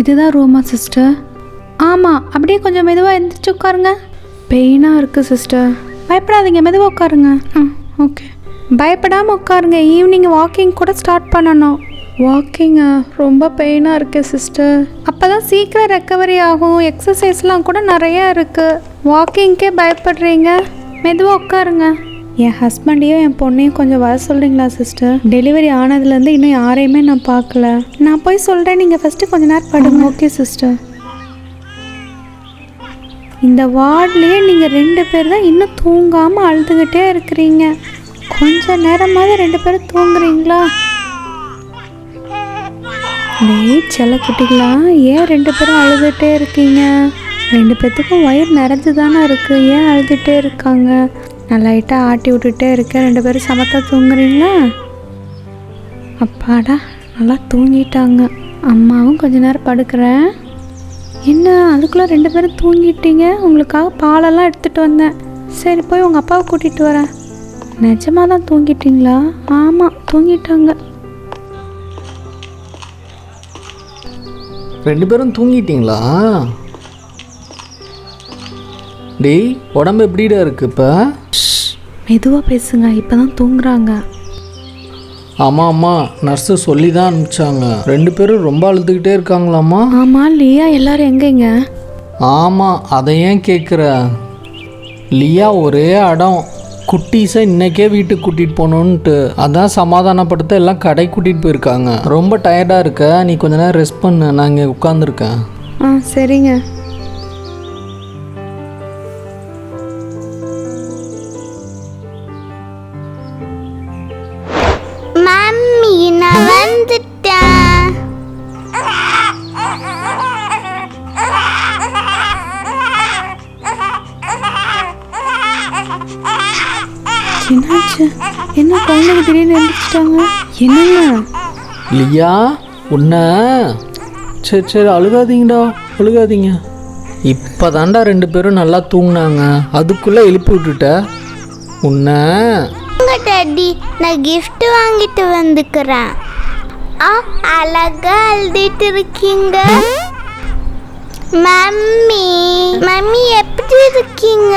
இதுதான் ரூமா சிஸ்டர். ஆமாம் அப்படியே கொஞ்சம் மெதுவாக எந்திரிச்சு உட்காருங்க. பெயினாக இருக்குது சிஸ்டர். பயப்படாதீங்க மெதுவாக உட்காருங்க. ஆ ஓகே. பயப்படாமல் உட்காருங்க. ஈவினிங் வாக்கிங் கூட ஸ்டார்ட் பண்ணணும். வாக்கிங்கா? ரொம்ப பெயினாக இருக்கு சிஸ்டர். அப்போ தான் சீக்கிரம் ரெக்கவரி ஆகும். எக்ஸசைஸ்லாம் கூட நிறையா இருக்குது வாக்கிங்க்கே பயப்படுறீங்க. மெதுவாக உட்காருங்க. என் ஹஸ்பண்டையும் என் பொண்ணையும் கொஞ்சம் வர சொல்கிறீங்களா சிஸ்டர் டெலிவரி ஆனதுலேருந்து இன்னும் யாரையுமே நான் பார்க்கல. நான் போய் சொல்கிறேன் நீங்கள் ஃபஸ்ட்டு கொஞ்ச நேரம் படுங்க. ஓகே சிஸ்டர் இந்த வார்ட்லேயே நீங்கள் ரெண்டு பேர் தான் இன்னும் தூங்காமல் அழுதுகிட்டே இருக்கிறீங்க. கொஞ்ச நேரமாவது ரெண்டு பேரும் தூங்குறீங்களா? டேய் செல்லக்குட்டிகளா ஏன் ரெண்டு பேரும் அழுதுகிட்டே இருக்கீங்க? ரெண்டு பேர்த்துக்கும் வயிறு நிறைஞ்சு தானே இருக்குது ஏன் அழுதுகிட்டே இருக்காங்க? நான் லைட்டாக ஆட்டி விட்டுட்டே இருக்கேன். ரெண்டு பேரும் சமத்தா தூங்குறீங்களா? அப்பாடா நல்லா தூங்கிட்டாங்க. அம்மாவும் கொஞ்ச நேரம் படுக்கிறேன். என்ன அதுக்குள்ளே ரெண்டு பேரும் தூங்கிட்டீங்க? உங்களுக்காக பாலெல்லாம் எடுத்துகிட்டு வந்தேன். சரி போய் உங்கள் அப்பாவை கூட்டிகிட்டு வரேன். நிஜமாக தான் தூங்கிட்டிங்களா? ஆமாம் தூங்கிட்டாங்க. ரெண்டு பேரும் தூங்கிட்டீங்களா? டேய் உடம்பு எப்படிடா இருக்கு இப்போ? மெதுவாக பேசுங்க இப்போ தான் தூங்குறாங்க. ஆமாம் ஆமாம் நர்ஸு சொல்லி தான் அனுப்பிச்சாங்க. ரெண்டு பேரும் ரொம்ப அழுதுகிட்டே இருக்காங்களாம்மா? ஆமாம் லியா எல்லாரும் எங்கேங்க? ஆமாம் அதை ஏன் கேட்குற லியா ஒரே அடம். குட்டீஸை இன்னைக்கே வீட்டுக்கு கூட்டிகிட்டு போகணுன்ட்டு அதான் சமாதானப்படுத்த எல்லாம் கடை கூட்டிகிட்டு போயிருக்காங்க. ரொம்ப டயர்டாக இருக்க நீ கொஞ்ச நேரம் ரெஸ்ட் பண்ணு நான் இங்கே உட்காந்துருக்கேன் ஆ சரிங்க. என்னாச்சு? என்ன குழந்தைங்க திடீர்னு எழுந்திரிச்சிட்டாங்க? என்னங்க? லியா உன்னை? சரி சரி அழுகாதீங்கடா அழுகாதீங்க. இப்போ தாண்டா ரெண்டு பேரும் நல்லா தூங்குனாங்க. அதுக்குள்ளே எழுப்பி விட்டுட்ட. உன்னை? டாடி. நான் gift வாங்கிட்டு வந்துக்கிறேன். ஆ அழகா அழுதுட்டு இருக்கீங்க. மம்மி மம்மி எப்படி இருக்கீங்க?